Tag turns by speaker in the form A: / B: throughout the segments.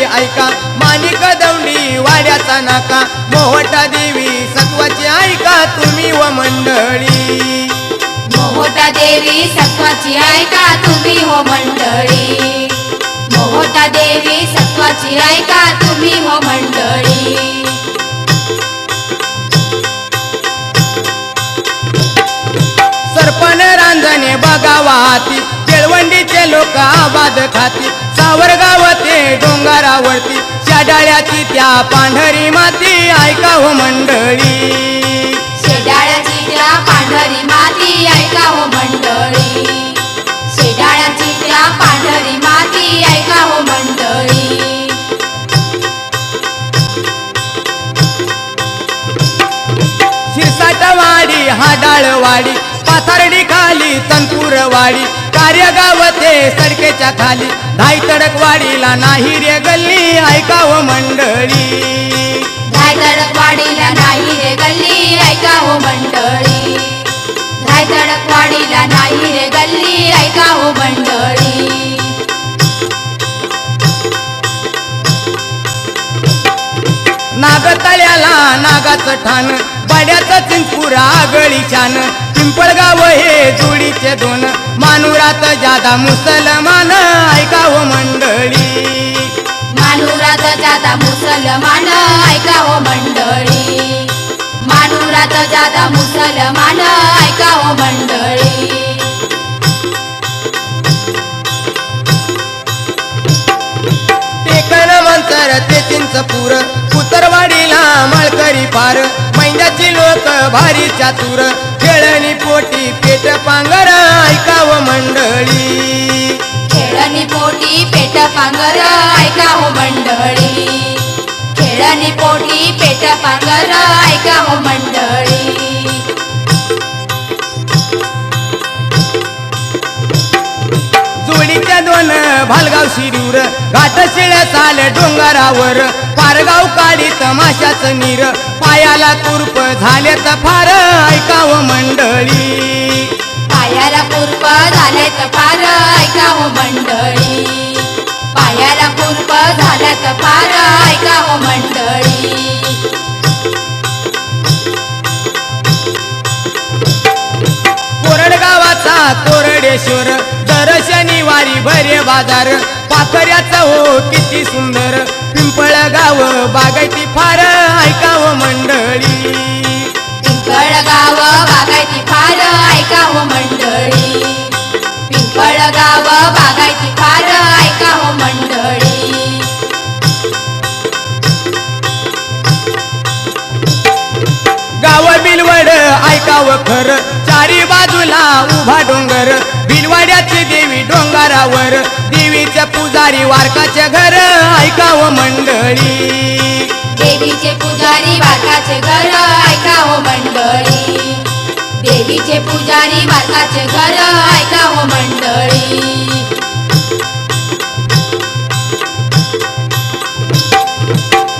A: मंडळी ऐका. माणिक दौंडी वाड्याचा नाका. मोहटा देवी सत्वाची ऐका तुम्ही व मंडळी.
B: मोहोटा देवी सत्वाची ऐका तुम्ही हो मंडळी. मोहोटा देवी सत्वाची ऐका तुम्ही हो मंडळी.
A: सरपण रांजणे बघावाती केळवंडीचे लोक आबाद खाती. सावरगाव ते डोंगरावरती शाडाळ्याची त्या पांढरी माती ऐका हो मंडळी.
B: शेडाळ्याची त्या पांढरी माती ऐका हो मंडळी. शेडाळ्याची त्या पांढरी माती ऐका हो मंडळी
A: शिरसाटवाडी हाडाळवाडी पाथर्डी खाली तनपूरवाडी कार्यगाव ते सडकेच्या खाली. धाई तडकवाडीला नाही रे गल्ली ऐका हो मंडळी
B: धायधडकवाडीला नाही रे गल्ली ऐका हो मंडळी धायधडकवाडीला नाही रे गल्ली ऐका हो मंडळी.
A: नागतळ्याला नागाचं ठाण. बड्याचं चिंचपुरा गळी छान पिंपळगाव हे जोडीचे दोन. मानुरात जादा मुसलमान ऐका हो मंडळी.
B: मानुरात जादा मुसलमान ऐका हो मंडळी. मानुरात जादा मुसलमान ऐका हो मंडळी.
A: ते चिंचपूर कुतरवाडीला मळकरी पार. गावची लोक भारी चातुर खेळणी पोटी पेट पांगर ऐकाव मंडळी.
B: खेळणी पोटी पेट पांगर ऐकाव हो मंडळी. खेळणी पोटी पेट पांगर ऐकाव हो मंडळी.
A: भालगाव शिरूर घाट शिळ्या चाल डोंगरावर पारगाव काढी तमाशाच नीर पायाला कुर्प झाले तर फार ऐकाव मंडळी.
B: पायाला पूर्प झाले तर फार ऐका हो मंडळी. पायाला पूर्प झाले तर फार ऐका हो मंडळी.
A: कोरडगावाचा कोरडेश्वर भरे बाजार. पाखऱ्याचं हो किती सुंदर. पिंपळ गाव बागायती फार ऐकाव मंडळी.
B: पिंपळ गाव बागायती फार ऐका हो मंडळी. पिंपळ गाव बागायती फार ऐका हो मंडळी.
A: गाव बिलवड ऐकाव खर. चारी बाजूला उभा डोंगर. देवी डोंगरावर देवीच्या पुजारी वारकाचे घर ऐकाव मंडळी.
B: देवीचे पुजारी बारकाचे घर ऐका हो मंडळी. देवीचे पुजारी बारकाचे घर ऐका हो मंडळी.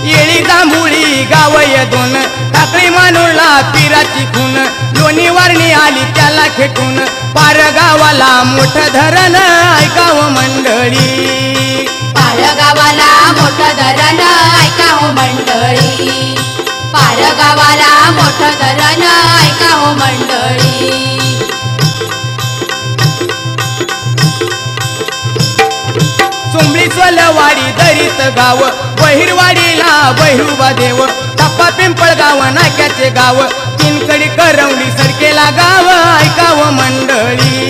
A: येळी जांभुळी गावय दोन टाकळी मानुरला पिराची खून. लोणी वारणी आली त्याला खेटून. पार गावाला मोठ धरण ऐकाव मंडळी.
B: पारगावाला मोठं धरण ऐका हो मंडळी. पारगावाला मोठं धरण ऐका हो मंडळी.
A: सोमळी सोलवाडी दरीत गाव बहिरवाडीला बहिरुबा देव. टप्पा पिंपळ गाव नाक्याचे गाव. तिनकडी करवली सडकेला गाव ऐकाव मंडळी.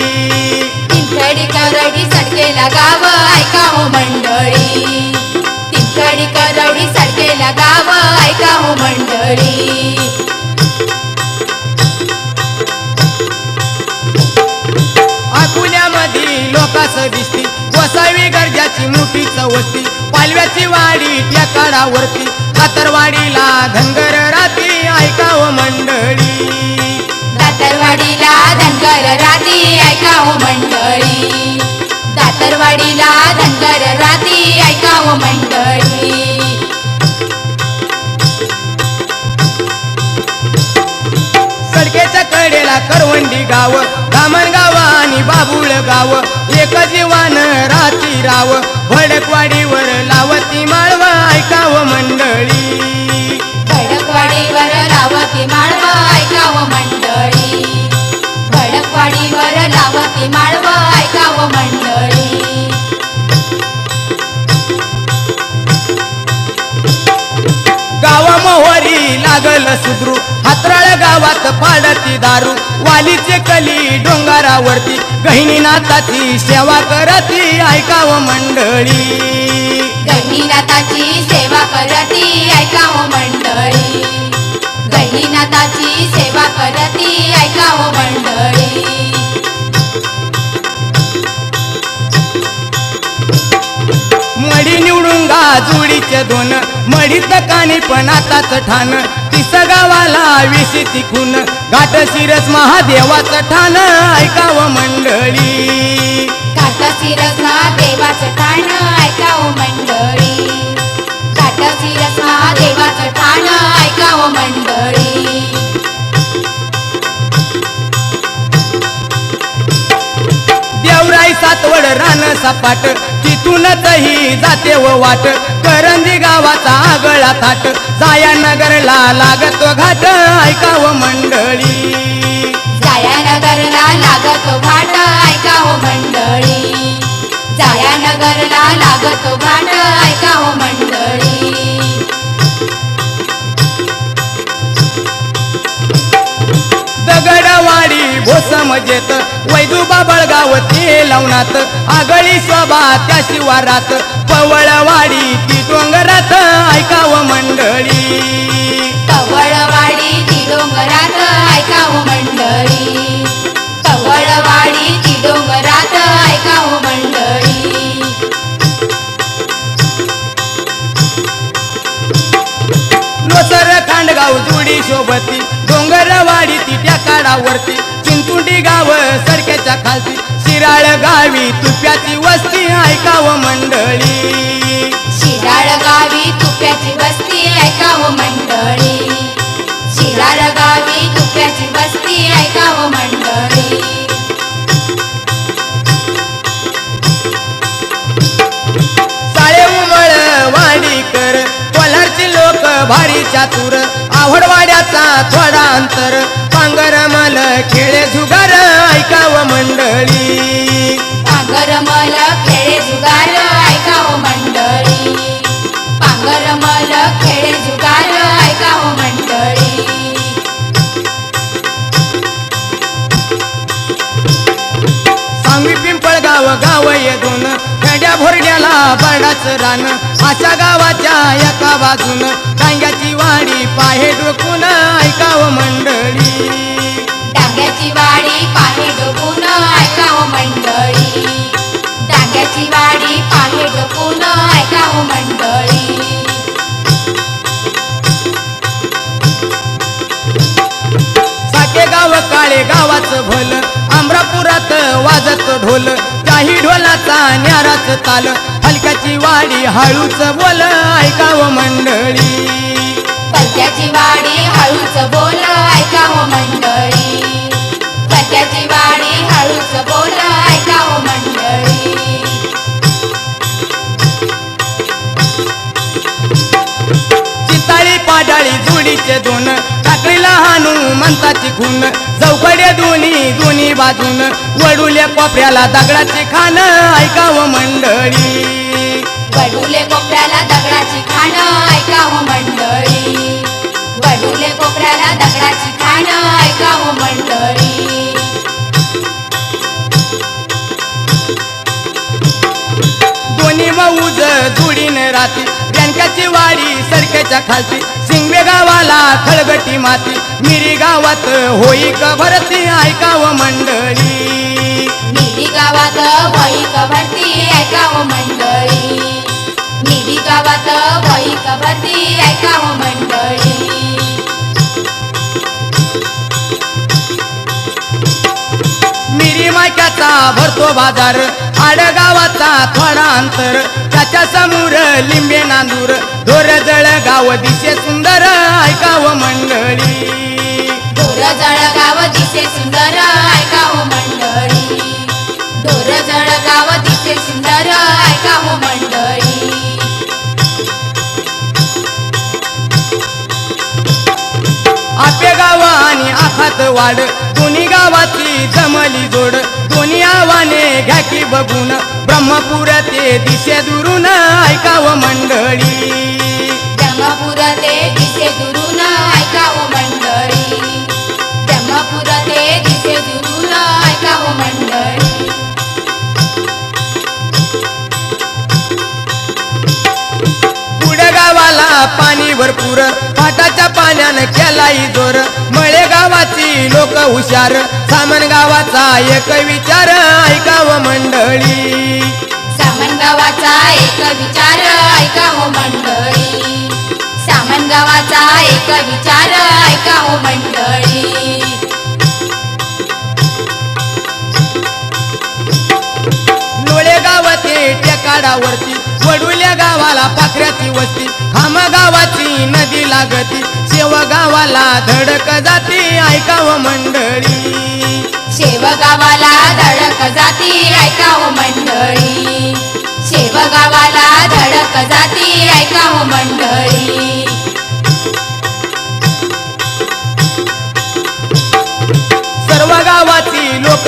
B: तिथडी करडी सडकेला गाव ऐका हो मंडळी. तिथडी करडी सडकेला गाव ऐका हो मंडळी.
A: अकोल्यामध्ये लोकास दिसती वसावी गरजाची मोठीच वस्ती पालव्याची वाडी त्या काळावरती कातरवाडीला धनगर राती ऐकाव मंडळी.
B: दातरवाडीला धनगर राती ऐका हो मंडळी. दातरवाडीला धनगर राती ऐका हो मंडळी.
A: सडकेच्या कडेला करवंडी गाव धामणगाव आणि बाबुळ गाव एक जीवान राती राव भडकवाडीवर लावती माळव ऐकाव मंडळी.
B: लावती माळव ऐकावं मंडळी. भडकवाडीवर लावती माळव ऐकावं मंडळी.
A: गाव मोहरी लागल सुधरू हातराळ गावात पाडती दारू. वालीचे कली डोंगरावरती. गहिनीनाथाची सेवा करती ऐकाव मंडळी.
B: गहिनीनाथाची सेवा करती गहिनीनाथाची सेवा करती ऐकावं मंडळी.
A: मडी निवडून गा जुडीचे दोन मडीत कानी पण आताच ठाण. तिस गावाला विशी तिकून घाट शिरस महादेवाचं ठाण ऐकाव मंडळी.
B: काटा सिरसना देवाचं ठाण ऐकावं मंडळी. काटा सिरसना देवाचं ठाण ऐकावं मंडळी.
A: सातवड रान सपाट. तिथूनच ही जाते व वाट. करंजी गावाचा आगळा थाट. जाया नगरला लागतो घाट. ऐकाव मंडळी.
B: जायानगरला लागतो घाट. ऐकावं मंडळी. जायानगरला लागतो घाट. ऐकावं मंडळी.
A: दगडवाडी वैदुबा बळगाव ते लावणात. आगळी शोभा त्या शिवारात. पवळवाडी ती डोंगरात. ऐकाव मंडळी.
B: कवळवाडी ती डोंगरात. ऐकावं मंडळी. कवळवाडी ती डोंगरात. ऐकावं मंडळी.
A: लोसर खांडगाव जुडी शोभती. डोंगरवाडी ती त्या काडावरती चिंचुंडी गाव सडक्याच्या खालती. शिराळ गावी तुप्याची वस्ती ऐकाव मंडळी.
B: शिराळ गावी तुप्याची वस्ती ऐकावं मंडळी. शिराळ गावी तुप्याची वस्ती ऐकावं मंडळी.
A: साळे उमळ वाडीकर कोल्हारची लोक भारी चातुर आवडवाड्याचा थोडा अंतर पांगर मल खेळे बडाच रान. अशा गावाच्या एका बाजून डांग्याची वाडी पाहे डोकून ऐकाव मंडळी.
B: डांग्याची वाडी पाहे डोबून ऐकावं मंडळी. डांग्याची वाडी पाहे डोबून ऐकावं मंडळी.
A: साके गाव काळे गावाचं भल आमरापुरात वाजत ढोल. न्याराच ताल हलक्याची वाडी हळूच बोल ऐकाव मंडळी.
B: पत्त्याची वाडी हळूच बोल ऐकावं मंडळी. वाडी हळूच बोल ऐकावं मंडळी.
A: चिताळी पाडाळी जुडीचे दोन टाकळीला हानू मंताची खून चौकडे दोन्ही दोन्ही बाजून वडुल्या कोपऱ्याला दगडाची खान ऐकाव मंडळी.
B: वडुले कोपऱ्याला दगडाची खाण ऐकावं मंडळी. वडुले कोपऱ्याला दगडाची खाण ऐकावं मंडळी.
A: दोन्ही मऊज जुडीन राती बँकाची वाडी सरकेच्या खालती. शिंगवे गावाला खळगटी माती. मिरी गावात होई का भरती ऐकाव मंडळी.
B: गावात ऐकावं मंडळी. निधी गावात वही कभरती ऐकावं मंडळी.
A: मिरी माक्याचा भरतो बाजार. आडगावाचा थोडा अंतर त्याच्यासमोर लिंबे नांदूर ढोर जळ गाव दिसे सुंदर ऐकाव मंडळी.
B: ढोर ढोर जळगाव दिसे सुंदर ऐका हो मंडळी सुंदर ऐका हो मंडळी.
A: आपे गाव आणि आखात वाड दोन्ही गावाची जमली जोड. घ्या की बघून ब्रह्मपुर ते दिशे दुरून ऐकावं मंडळी.
B: ब्रह्मपुर ते दिसे दुरून ऐका हो मंडळी. ब्रह्मपुर ते दिसे दुरून ऐका हो मंडळी.
A: पुढे गावाला पाणी भरपूर पाटाच्या पाण्यानं केलाई जोर. गावाची लोक हुशार. सामन गावाचा एक विचार ऐकावं मंडळी.
B: सामन गावाचा एक विचार ऐका हो मंडळी. सामन गावाचा एक विचार ऐका हो मंडळी.
A: लोळे गावाचे टेकाडावरती वडुल्या गावाला पाखऱ्याची वस्ती खाम गावाची नदी लागती. शेव गावाला धडक जाती ऐकाव मंडळी.
B: शेव गावाला धडक जाती ऐकाव मंडळी. शेव गावाला धडक जाती ऐकाव मंडळी.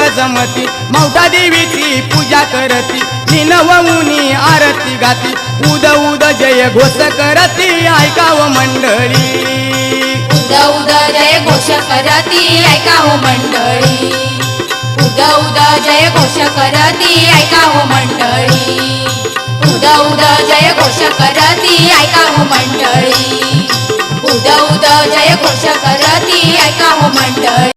A: जमती मौठा देवीची पूजा करती निनवमुनी आरती गाती उद उद जय घोष करती ऐकाव मंडळी.
B: उद उद जय घोष करती ऐकाव मंडळी. उद उद जय घोष करती ऐकाव मंडळी. उद उद जय घोष करती ऐकाव मंडळी. उद उद जय घोष करती ऐकाव मंडळी.